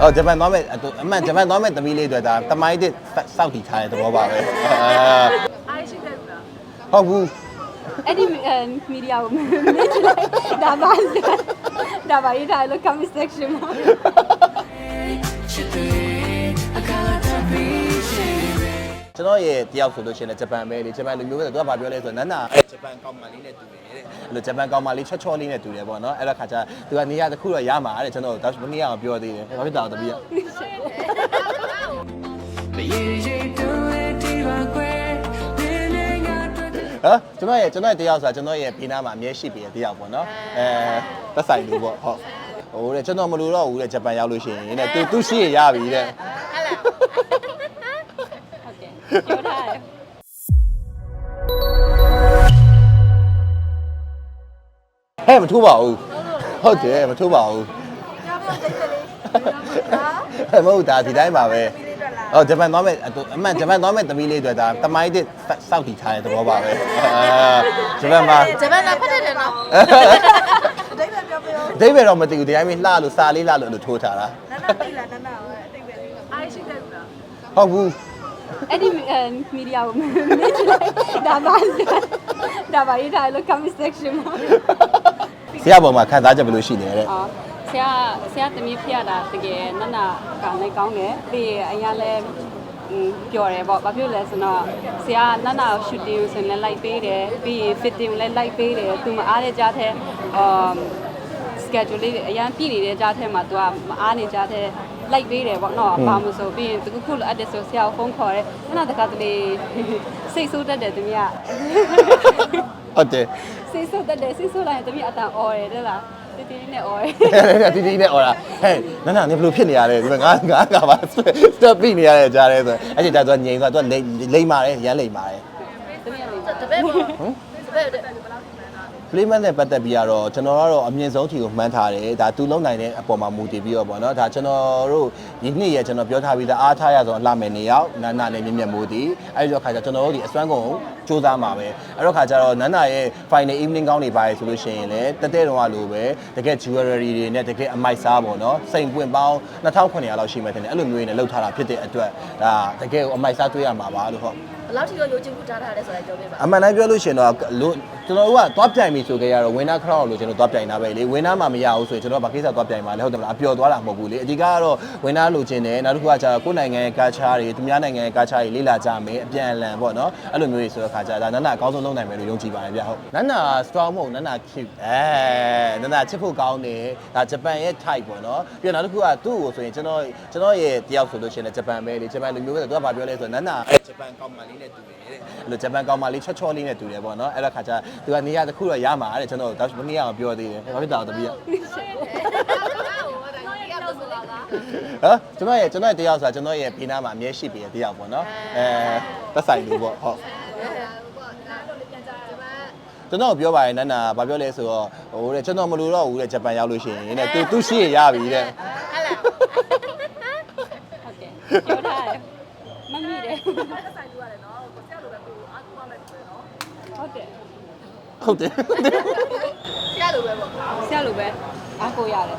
ဟောဂျပန်သွားမယ်အတူအမှန်ဂျပန်သွားမယ်သမီးလေးတွေဒါတမိုင်းတစ်စောက်တည်ထားတဲ့သဘောပါပဲအားရှိတယ်လားဟုတ်ဘူးအဲ့ဒီမီဒီယာကိုမေးကြည့်လိုက်ဒါပါဒါပါရေးထားလို့ comment section မှာ ကျွန်တော်ရဲ့တယောက်ဆိုလို့ရှိရင်လည်းဂျပန်ပဲလေဂျပန်လူမျိုးပဲသူကဘာပြောလဲဆိုတော့နန်းနာဂျပန်ကောင်မလေးနဲ့တူတယ်တဲ့အဲ့လိုဂျပန်ကောင်မလေးချော့ချော့လေးနဲ့တူတယ်ပေါ့နော်အဲ့တော့ခါကျသူကနေရာတစ်ခုတော့ရမှာတဲ့ကျွန်တော်တောက်မနေ့ကပြောသေးတယ်ဘာဖြစ်တာလဲတပီးကဟမ်ကျွန်တော်ရဲ့ကျွန်တော်ရဲ့တယောက်ဆိုတာကျွန်တော်ရဲ့ဘေးနားမှာအမြဲရှိပြီးတဲ့တယောက်ပေါ့နော်အဲသက်ဆိုင်လို့ပေါ့ဟုတ်ဟိုတဲ့ကျွန်တော်မလို့တော့ဘူးတဲ့ဂျပန်ရောက်လို့ရှိရင်တဲ့သူသူရှိရရပြီတဲ့ဟုတ်တယ် ပြောထားတယ်ဟဲ့မထိုးပါဘူးဟုတ်တယ်မထိုးပါဘူးကြောက်ပြောတိတ်တယ်လေဟာဟဲ့မဟုတ်တာဒီတိုင်းပါပဲဟောဂျပန်သွားမယ်အတူအမှန်ဂျပန်သွားမယ်သမီးလေးတွေဒါတမိုင်းတစ်စောက်တည်ထားတဲ့သဘောပါပဲအဲဂျပန်မှာဂျပန်ကဖတ်တယ်နော်တိတ်ပဲပြောပြောအတိတ်ပဲတော့မသိဘူးဒီတိုင်းပဲလှလို့စာလေးလှလို့အဲ့လိုထိုးထားတာနန်းနာတိတ်လားနန်းနာတိတ်ပဲအားရှိတယ်လားဟုတ်ဘူး အဲ့ဒီမီဒီယာကိုမေးကြည့်လိုက်ဒါပါဒါပါရေးထားလို့ comment section မှာဆရာပေါ်မှာခံစားချက်ဘယ်လိုရှိနေလဲတဲ့အော်ဆရာဆရာတမီးဖျက်တာတကယ်နတ်နာကောင်းလည်းကောင်းတယ်ပြီးရင်အရင်လည်းပျော်တယ်ပေါ့ဘာဖြစ်လဲဆိုတော့ဆရာနတ်နာကို shooting ဆိုရင်လည်း like ပေးတယ်ပြီးရင် fitting လည်း like ပေးတယ်သူမအားတဲ့ကြားတဲ့အာ schedule လေးတွေအရင်ပြည့်နေတဲ့ကြားထဲမှာ तू ကမအားနေကြားထဲ လိုက်ပေးတယ်ပေါ့နော်ဘာမှမဆိုပြီးရင်တခုခုလိုအပ်တယ်ဆိုဆရာကိုဖုန်းခေါ်တယ်ခဏတခါတလေစိတ်ဆိုးတတ်တယ်တမီးကဟုတ်တယ်စိတ်ဆိုးတတ်တယ်စိတ်ဆိုးလိုက်ရင်တမီးအတန်အော်တယ်တဲ့လားတီတီနဲ့အော်တယ်တီတီနဲ့អော်တာဟဲ့နန်းနာနေဘယ်လိုဖြစ်နေရလဲဒီမှာငါငါကပါစတက်ပြီးနေရတဲ့ကြားရဲဆိုအဲ့ဒီတာသူကငြိမ်သွားသူကလိမ့်လိမ့်ပါတယ်ရမ်းလိမ့်ပါတယ်တမီးကလေတပည့်ပေါ့တပည့် တဲ့ playman နဲ့ပတ်သက်ပြီးတော့ကျွန်တော်ကတော့အမြင့်ဆုံးထီကိုမှန်းထားတယ်ဒါသူလုံနိုင်တဲ့အပေါ်မှာမူတည်ပြီးတော့ပေါ့နော်ဒါကျွန်တော်တို့ဒီနှစ်ရကျွန်တော်ပြောထားပြီးသားအားထားရဆုံးအလှမယ်နေရောက်နန်းနာနဲ့မြင့်မြတ်မိုးတည်အဲ့ဒီတော့ခါကျကျွန်တော်တို့ဒီအစွမ်းကုန်စူးစမ်းမှာပဲအဲ့တော့ခါကျတော့နန်းနာရဲ့ final evening ကောင်းနေပါရဆိုလို့ရှိရင်လည်းတက်တဲ့တုန်းကလိုပဲတကယ် jewelry တွေနဲ့တကယ်အမိုက်စားပေါ့နော်စိန်ပွင့်ပေါင်း2900လောက်ရှိမှတင်တယ်အဲ့လိုမျိုးတွေနဲ့လောက်ထားတာဖြစ်တဲ့အတွက်ဒါတကယ်ကိုအမိုက်စားတွေ့ရမှာပါလို့ဟုတ်ဘယ်လောက်ထိရောယုံကြည်မှုထားထားလဲဆိုတာပြောပြပါအမှန်တမ်းပြောလို့ရှိရင်တော့လို့ ကျွန်တော်တို့ကသွားပြိုင်ပြီဆိုကြရတော့ဝင်းနာခရောင်းလို့ကျွန်တော်သွားပြိုင်တာပဲလေဝင်းနာမှမရဘူးဆိုရင်ကျွန်တော်ဘာကိစ္စသွားပြိုင်မှာလဲဟုတ်တယ်မလားအပျော်သွားတာမဟုတ်ဘူးလေအဓိကကတော့ဝင်းနာလိုချင်တယ်နောက်တစ်ခုကကျတော့ကိုယ်နိုင်ငံရဲ့ကာချားတွေသူများနိုင်ငံရဲ့ကာချားတွေလေ့လာကြမယ်အပြန်အလှန်ပေါ့နော်အဲ့လိုမျိုးတွေဆိုတော့ခါကျဒါနန္ဒအကောင်းဆုံးလုပ်နိုင်မယ်လို့ယုံကြည်ပါတယ်ဗျဟုတ်နန္ဒ strong မဟုတ်နန္ဒ cute အဲနန္ဒချစ်ဖို့ကောင်းတယ်ဒါဂျပန်ရဲ့ type ပေါ့နော်ပြီးတော့နောက်တစ်ခုကသူ့ကိုဆိုရင်ကျွန်တော်ကျွန်တော်ရဲ့တယောက်ဆိုလို့ရှိရင်လည်းဂျပန်ပဲလေဂျပန်လူမျိုးပဲသူကဘာပြောလဲဆိုတော့နန္ဒဂျပန်ကောင်မလေးနဲ့တူတယ်တဲ့အဲ့လိုဂျပန်ကောင်မလေးချော့ချော့လေးနဲ့တူတယ်ပေါ့နော်အဲ့တော့ခါကျသူကနေရာတစ်ခုတော့ရမှာတဲ့ကျွန်တော်တောက်မနေ့ကပြောသေးတယ်ဘာဖြစ်တာလဲတပီးကဟမ်ကျွန်တော်ရဲ့ကျွန်တော်ရဲ့တယောက်ဆိုတာကျွန်တော်ရဲ့ဘေးနားမှာအမြဲရှိပြီးတဲ့တယောက်ပေါ့နော်အဲသက်ဆိုင်လို့ပေါ့ဟုတ်ကျွန်တော်ပြောပါရင်နန်းနာဘာပြောလဲဆိုတော့ဟိုတဲ့ကျွန်တော်မလို့တော့ဘူးတဲ့ဂျပန်ရောက်လို့ရှိရင်တဲ့သူသူရှိရရပြီတဲ့ဟုတ်တယ်ပြောထားတယ်မမိတယ်ဆိုင်တူရတယ်နော်ကိုဆရာလိုပဲကိုအားကိုးရမယ်ဆိုတော့ဟုတ်တယ် ဟုတ်တယ် ဆရာလိုပဲပေါ့ဆရာလိုပဲအားကိုရတယ်